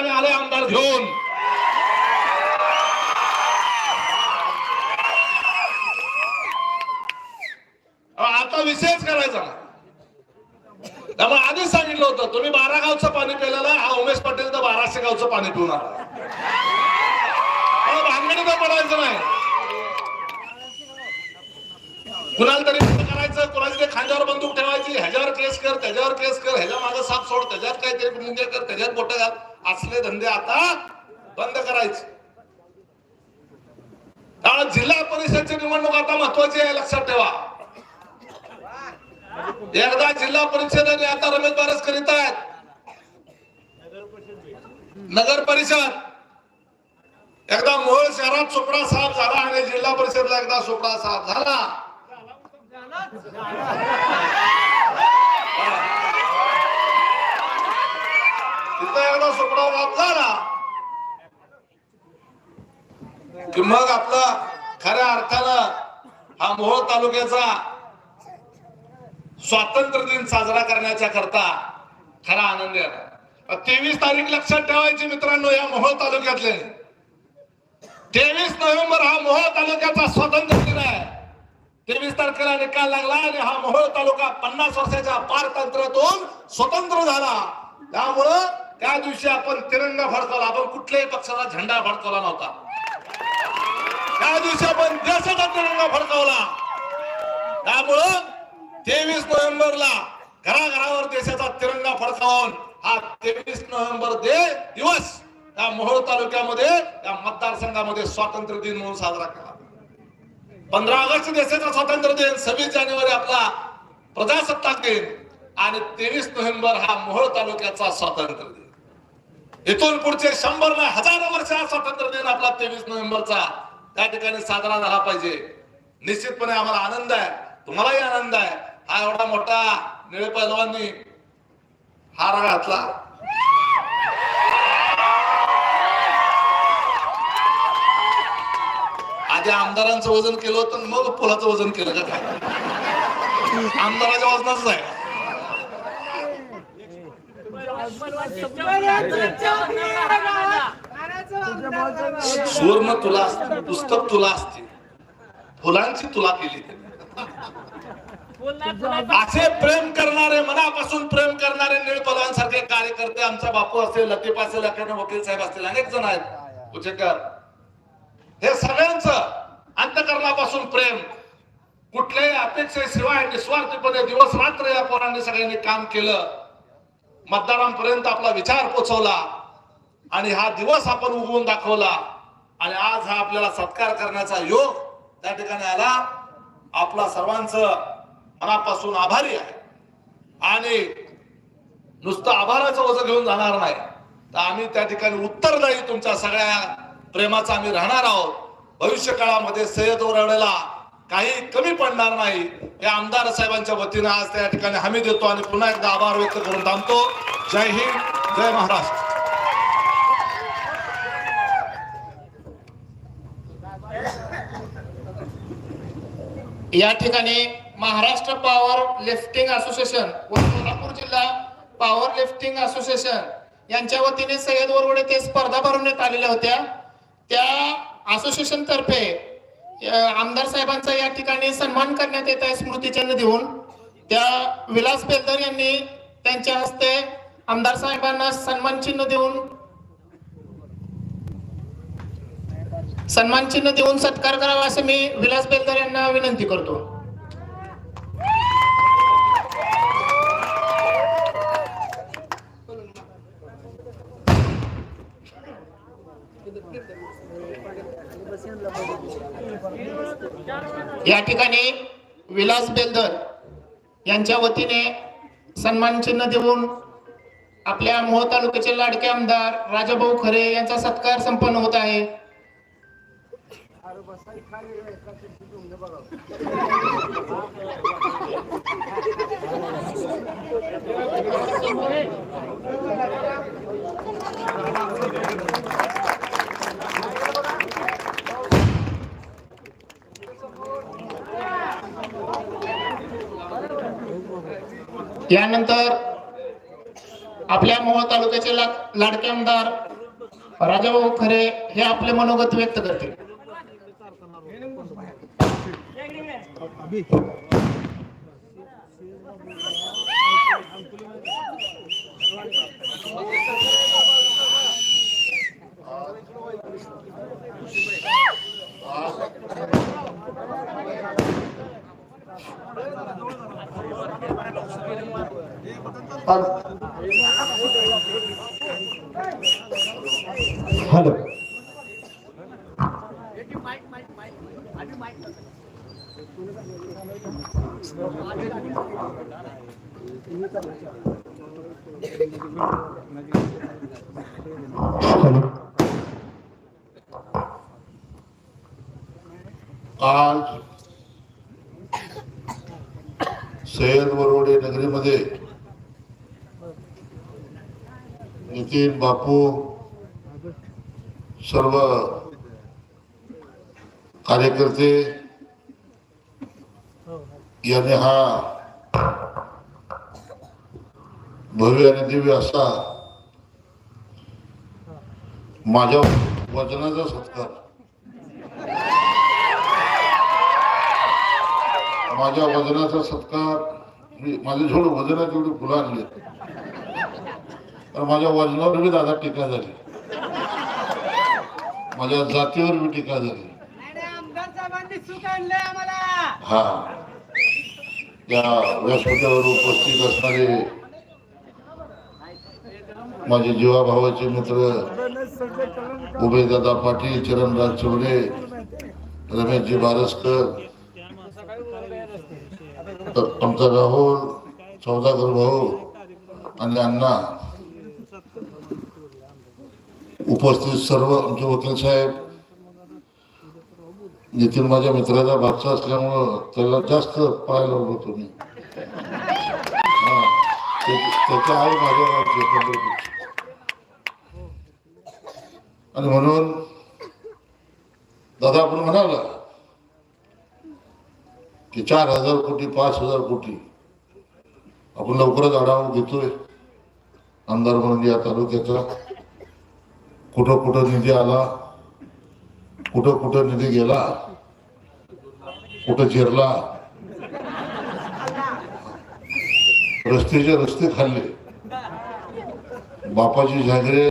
ठिकाणी आले आमदार घेऊन. आता विषयच करायचा त्यामुळे आधीच सांगितलं होतं तुम्ही बारा गावचं पाणी प्यायला हा उमेश पटेल तर बाराशे गावचं पाणी पिवणार अहो, तर पडायचं नाही. कुणाला तरी करायचं कुणाची खांद्यावर बंदूक ठेवायची ह्याच्यावर केस कर त्याच्यावर केस कर ह्याच्या मागे साप सोड त्याच्यात काहीतरी मुंगे कर त्याच्यात बोट घाल. असले धंदे आता बंद करायचे. त्यामुळे जिल्हा परिषदची निवडणूक आता महत्वाची आहे लक्षात ठेवा. एकदा जिल्हा परिषदेने आता रमेश बारस करीत आहेत. नगर परिषद. एकदा मोहोळ शहरात सुपडा साफ झाला आणि जिल्हा परिषदला एकदा सुपडा साफ झाला. तिथं एकदा सुपडा की मग आपला खऱ्या अर्थानं हा मोहोळ तालुक्याचा स्वातंत्र्य दिन साजरा करण्याच्या करता खरा आनंद आला तेवीस तारीख लक्षात ठेवायची मित्रांनो या मोहोळ तालुक्यातले. तेवीस नोव्हेंबर हा मोहोळ तालुक्याचा स्वातंत्र्य दिन आहे. तेवीस तारखेला निकाल लागला आणि हा मोहोळ तालुका पन्नास वर्षाच्या पारतंत्र्यातून स्वतंत्र झाला. त्यामुळं त्या दिवशी आपण तिरंगा फडकवला. आपण कुठल्याही पक्षाचा झेंडा फडकवला नव्हता. त्या दिवशी आपण देशाचा तिरंगा फडकवला. त्यामुळं तेवीस नोव्हेंबरला घराघरावर देशाचा तिरंगा फडकावून हा तेवीस नोव्हेंबर दे दिवस त्या मोहोळ तालुक्यामध्ये त्या मतदारसंघामध्ये स्वातंत्र्य दिन म्हणून साजरा केला. पंधरा ऑगस्ट देशाचा स्वातंत्र्य दिन सव्वीस जानेवारी आपला प्रजासत्ताक दिन आणि तेवीस नोव्हेंबर हा मोहोळ तालुक्याचा स्वातंत्र्य दिन. इथून पुढचे शंभर नाही हजारो वर्ष हा स्वातंत्र्य दिन आपला तेवीस नोव्हेंबरचा. त्या ठिकाणी साजरा झाला पाहिजे. निश्चितपणे आम्हाला आनंद आहे. तुम्हालाही आनंद आहे. हा एवढा मोठा निळे पैलवानी हार घातला. आधी आमदारांचं वजन केलं होतं मग फुलाचं वजन केलं का काय? आमदाराच्या वजनाच आहे. सुवर्ण तुला असते पुस्तक तुला असते. फुलांची तुला केली असे प्रेम करणारे मनापासून प्रेम करणारे निळपलांसारखे कार्यकर्ते आमचा बापू असेल लतीफ असेल अखेर वकील साहेब असतील अनेक जण आहेत. उचेकर हे सगळ्यांच अंतकरणापासून प्रेम. कुठल्याही अपेक्षेशिवाय निस्वार्थीपणे दिवस रात्र या पोरांनी सगळ्यांनी काम केलं. मतदारांपर्यंत आपला विचार पोचवला आणि हा दिवस आपण उगवून दाखवला. आणि आज हा आपल्याला सत्कार करण्याचा योग त्या ठिकाणी आला. आपला सर्वांचं मनापासून आभारी आहे. आणि नुसतं आभाराचं ओझं घेऊन जाणार नाही. तर आम्ही त्या ठिकाणी उत्तरदायी तुमच्या सगळ्या प्रेमाचा आम्ही राहणार आहोत. भविष्य काळामध्ये सय्यद ओरवडेला काही कमी पडणार नाही. हे आमदार साहेबांच्या वतीनं आज त्या ठिकाणी हमी देतो आणि पुन्हा एकदा आभार व्यक्त करून थांबतो. जय हिंद जय महाराष्ट्र. या ठिकाणी महाराष्ट्र पॉवर लिफ्टिंग असोसिएशन व सोलापूर जिल्हा पॉवर लिफ्टिंग असोसिएशन यांच्या वतीने सय्यद वरवडे ते स्पर्धा भरवण्यात आलेल्या होत्या. त्या असोसिएशन तर्फे आमदार साहेबांचा या ठिकाणी सन्मान करण्यात येत आहे स्मृतिचिन्ह देऊन त्या विलास बेलदर यांनी त्यांच्या हस्ते आमदार साहेबांना सन्मान चिन्ह देऊन सन्मान चिन्ह देऊन सत्कार करावा असं मी विलास बेलदर यांना विनंती करतो. या ठिकाणी विलास बेलदर यांच्या वतीने सन्मान चिन्ह देऊन आपल्या मोह तालुक्याचे लाडके आमदार राजाभाऊ खरे यांचा सत्कार संपन्न होत आहे. यानंतर आपल्या मोहोळ तालुक्याचे लाडके आमदार राजाभाऊ खरे हे आपले मनोगत व्यक्त करतील. हॅलो। हॅलो। आज सय्यद वरवडे नगरीमध्ये नितीन बापू सर्व कार्यकर्ते याने हा भव्य आणि दिव्य असा माझ्या वचनाचा सत्कार माझ्या वजनाचा सत्कार मी माझे थोडं वजनात एवढी फुलं आणली. तर माझ्या वजनावर बी दादा टीका झाली. माझ्या जातीवर बी टीका झाली. हा. त्या व्यासपीठावर उपस्थित असणारे माझे जीवाभावाचे मित्र उभयदादा पाटील चरणराज चौडे रमेशजी बारसकर आमचा राहुल सौदागर भाऊ आणि अण्णा उपस्थित सर्व आमचे वकील साहेब नितीन माझ्या मित्राचा भागचा असल्यामुळं त्याला जास्त पाहायला होतो मी त्याचा ते- त्याच्या आई माझ्या आणि म्हणून दादा आपण म्हणाला की चार हजार कोटी पाच हजार कोटी आपण लवकरच आढावा घेतोय. आमदार म्हणून या तालुक्याचा. कुठं कुठं निधी आला कुठं कुठं निधी गेला कुठं झिरला रस्त्याचे रस्ते खाल्ले. बापाची झागरे